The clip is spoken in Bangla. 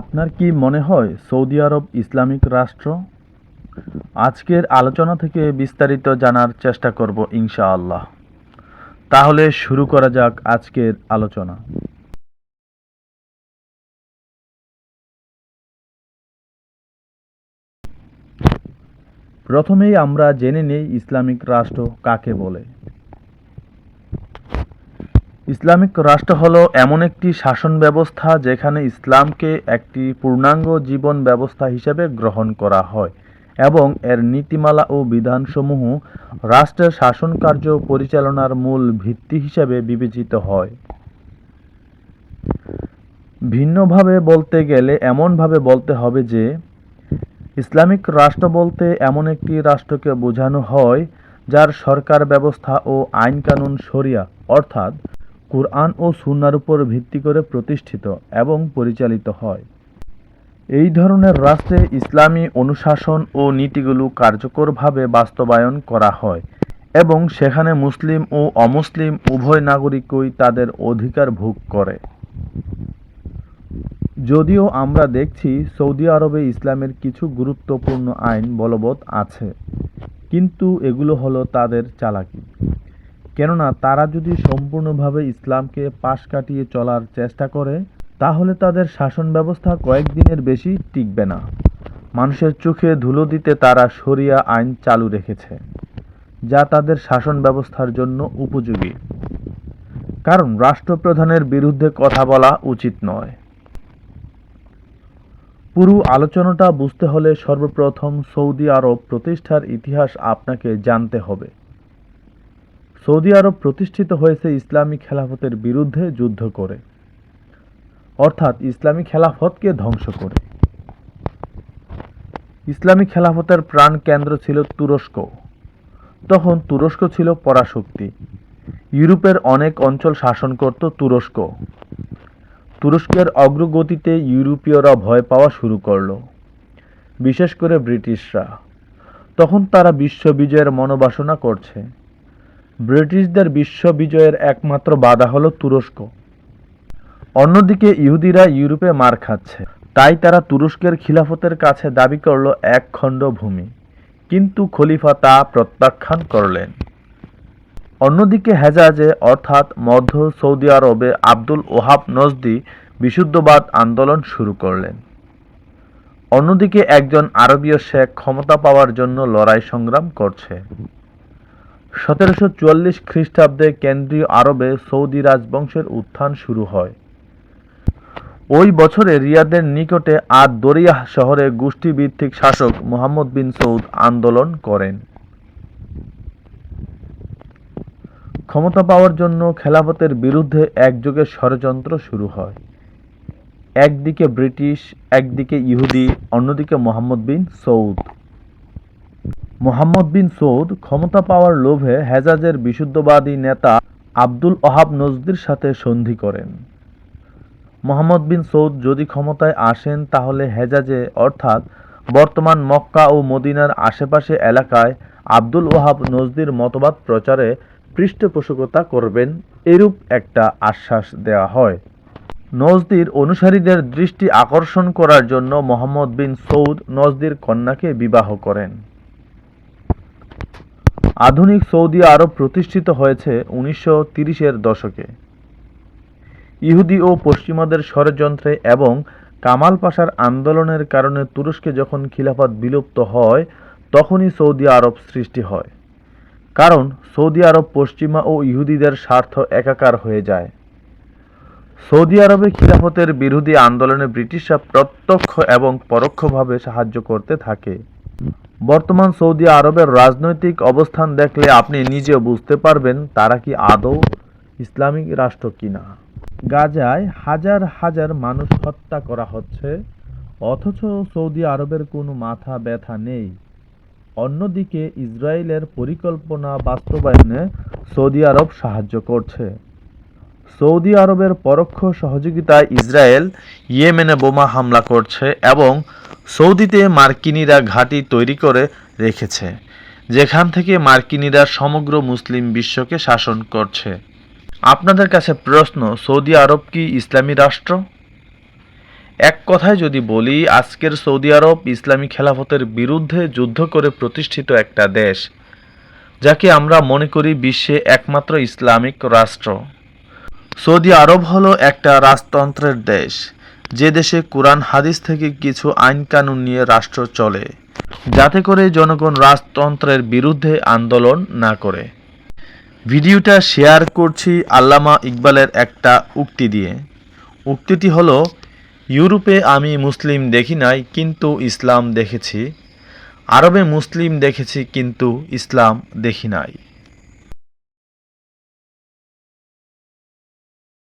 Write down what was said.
আপনার কি মনে হয় সৌদি আরব ইসলামিক রাষ্ট্র? আজকের আলোচনা থেকে বিস্তারিত জানার চেষ্টা করব ইনশাআল্লাহ। তাহলে শুরু করা যাক আজকের আলোচনা। প্রথমেই আমরা জেনে নেই ইসলামিক রাষ্ট্র কাকে বলে। ইসলামিক রাষ্ট্র হলো এমন একটি শাসন ব্যবস্থা যেখানে ইসলামকে একটি পূর্ণাঙ্গ জীবন ব্যবস্থা হিসেবে গ্রহণ করা হয় এবং এর নীতিমালা ও বিধানসমূহ রাষ্ট্রের শাসন কার্য পরিচালনার মূল ভিত্তি হিসেবে বিবেচিত হয়। ভিন্নভাবে বলতে গেলে এমনভাবে বলতে হবে যে, ইসলামিক রাষ্ট্র বলতে এমন একটি রাষ্ট্রকে বোঝানো হয় যার সরকার ব্যবস্থা ও আইন কানুন শরিয়া অর্থাৎ কুরআন ও সুন্নার উপর ভিত্তি করে প্রতিষ্ঠিত এবং পরিচালিত হয়। এই ধরনের রাষ্ট্রে ইসলামী অনুশাসন ও নীতিগুলো কার্যকরভাবে বাস্তবায়ন করা হয় এবং সেখানে মুসলিম ও অমুসলিম উভয় নাগরিকই তাদের অধিকার ভোগ করে। যদিও আমরা দেখছি সৌদি আরবে ইসলামের কিছু গুরুত্বপূর্ণ আইন বলবৎ আছে, কিন্তু এগুলো হলো তাদের চালাকি। কেননা তারা যদি সম্পূর্ণভাবে ইসলামকে পাশ কাটিয়ে চলার চেষ্টা করে, তাহলে তাদের শাসন ব্যবস্থা কয়েকদিনের বেশি টিকবে না। মানুষের চোখে ধুলো দিতে তারা শরিয়া আইন চালু রেখেছে, যা তাদের শাসন ব্যবস্থার জন্য উপযোগী। কারণ রাষ্ট্রপ্রধানের বিরুদ্ধে কথা বলা উচিত নয়। পুরো আলোচনাটা বুঝতে হলে সর্বপ্রথম সৌদি আরব প্রতিষ্ঠার ইতিহাস আপনাকে জানতে হবে। সৌদি আরব প্রতিষ্ঠিত হয়েছে ইসলামী খেলাফতের বিরুদ্ধে যুদ্ধ করে। অর্থাৎ ইসলামী খেলাফতকে ধ্বংস করে। ইসলামী খেলাফতের প্রাণ কেন্দ্র ছিল তুরস্ক। তখন তুরস্ক ছিল পরাশক্তি। ইউরোপের অনেক অঞ্চল শাসন করত তুরস্ক। তুরস্কের অগ্রগতিতে ইউরোপীয়রা ভয় পাওয়া শুরু করল, বিশেষ করে ব্রিটিশরা। তখন তারা বিশ্ববিজয়ের মনোবাসনা করছে। ব্রিটিশদের বিশ্ব বিজয়ের একমাত্র বাধা হলো তুরস্ক। অন্যদিকে ইহুদিরা ইউরোপে মার খাচ্ছে। তাই তারা তুরস্কের খিলাফতের কাছে দাবি করল এক খণ্ড ভূমি। কিন্তু খলিফা তা প্রত্যাখ্যান করলেন। অন্যদিকে হেজাজে, অর্থাৎ মধ্য সৌদি আরবে আব্দুল ওহাব নজদি বিশুদ্ধবাদ আন্দোলন শুরু করলেন। অন্যদিকে একজন আরবীয় শেখ ক্ষমতা পাওয়ার জন্য লড়াই সংগ্রাম করছে। সতেরোশো চুয়াল্লিশ খ্রিস্টাব্দে কেন্দ্রীয় আরবে সৌদি রাজবংশের উত্থান শুরু হয়। ওই বছরে রিয়াদের নিকটে আদ দরিয়াহ শহরে গোষ্ঠীভিত্তিক শাসক মোহাম্মদ বিন সৌদ আন্দোলন করেন। ক্ষমতা পাওয়ার জন্য খেলাফতের বিরুদ্ধে একযোগে ষড়যন্ত্র শুরু হয়। একদিকে ব্রিটিশ, একদিকে ইহুদি, অন্যদিকে মোহাম্মদ বিন সৌদ। মোহাম্মদ বিন সৌদ ক্ষমতা পাওয়ার লোভে হেজাজের বিশুদ্ধবাদী নেতা আব্দুল ওহাব নজদির সাথে সন্ধি করেন। মোহাম্মদ বিন সৌদ যদি ক্ষমতায় আসেন, তাহলে হেজাজে, অর্থাৎ বর্তমান মক্কা ও মদিনার আশেপাশে এলাকায় আব্দুল ওহাব নজদির মতবাদ প্রচারে পৃষ্ঠপোষকতা করবেন এরূপ একটা আশ্বাস দেওয়া হয়। নজদির অনুসারীদের দৃষ্টি আকর্ষণ করার জন্য মোহাম্মদ বিন সৌদ নজদির কন্যাকে বিবাহ করেন। আধুনিক সৌদি আরব প্রতিষ্ঠিত হয়েছে উনিশশো তিরিশের দশকে। ইহুদি ও পশ্চিমাদের ষড়যন্ত্রে এবং কামাল পাশার আন্দোলনের কারণে তুরস্কে যখন খিলাফত বিলুপ্ত হয়, তখনই সৌদি আরব সৃষ্টি হয়। কারণ সৌদি আরব পশ্চিমা ও ইহুদিদের স্বার্থ একাকার হয়ে যায়। সৌদি আরবে খিলাফতের বিরোধী আন্দোলনে ব্রিটিশরা প্রত্যক্ষ এবং পরোক্ষভাবে সাহায্য করতে থাকে। বর্তমান সৌদি আরবের রাজনৈতিক অবস্থান দেখলে আপনি নিজে বুঝতে পারবেন তারা কি আদৌ ইসলামিক রাষ্ট্র কিনা। গাজায় হাজার হাজার মানুষ হত্যা করা হচ্ছে, অথচ সৌদি আরবের কোনো মাথা ব্যথা নেই। অন্যদিকে ইসরায়েলের পরিকল্পনা বাস্তবায়নে সৌদি আরব সাহায্য করছে। সৌদি আরবের পরোক্ষ সহযোগিতায় ইসরায়েল ইয়েমেনে বোমা হামলা করছে এবং সৌদিতে মার্কিনিরা ঘাঁটি তৈরি করে রেখেছে, যেখান থেকে মার্কিনিরা সমগ্র মুসলিম বিশ্বকে শাসন করছে। আপনাদের কাছে প্রশ্ন, সৌদি আরব কি ইসলামী রাষ্ট্র? এক কথায় যদি বলি, আজকের সৌদি আরব ইসলামী খেলাফতের বিরুদ্ধে যুদ্ধ করে প্রতিষ্ঠিত একটা দেশ, যাকে আমরা মনে করি বিশ্বে একমাত্র ইসলামিক রাষ্ট্র। সৌদি আরব হলো একটা রাজতন্ত্রের দেশ। যে দেশে কোরআন, হাদিস থেকে কিছু আইন কানুন নিয়ে রাষ্ট্র চলে, যাতে করে জনগণ রাজতন্ত্রের বিরুদ্ধে আন্দোলন না করে। ভিডিওটা শেয়ার করছি আল্লামা ইকবালের একটা উক্তি দিয়ে। উক্তিটি হলো, ইউরোপে আমি মুসলিম দেখি নাই, কিন্তু ইসলাম দেখেছি। আরবে মুসলিম দেখেছি, কিন্তু ইসলাম দেখি নাই।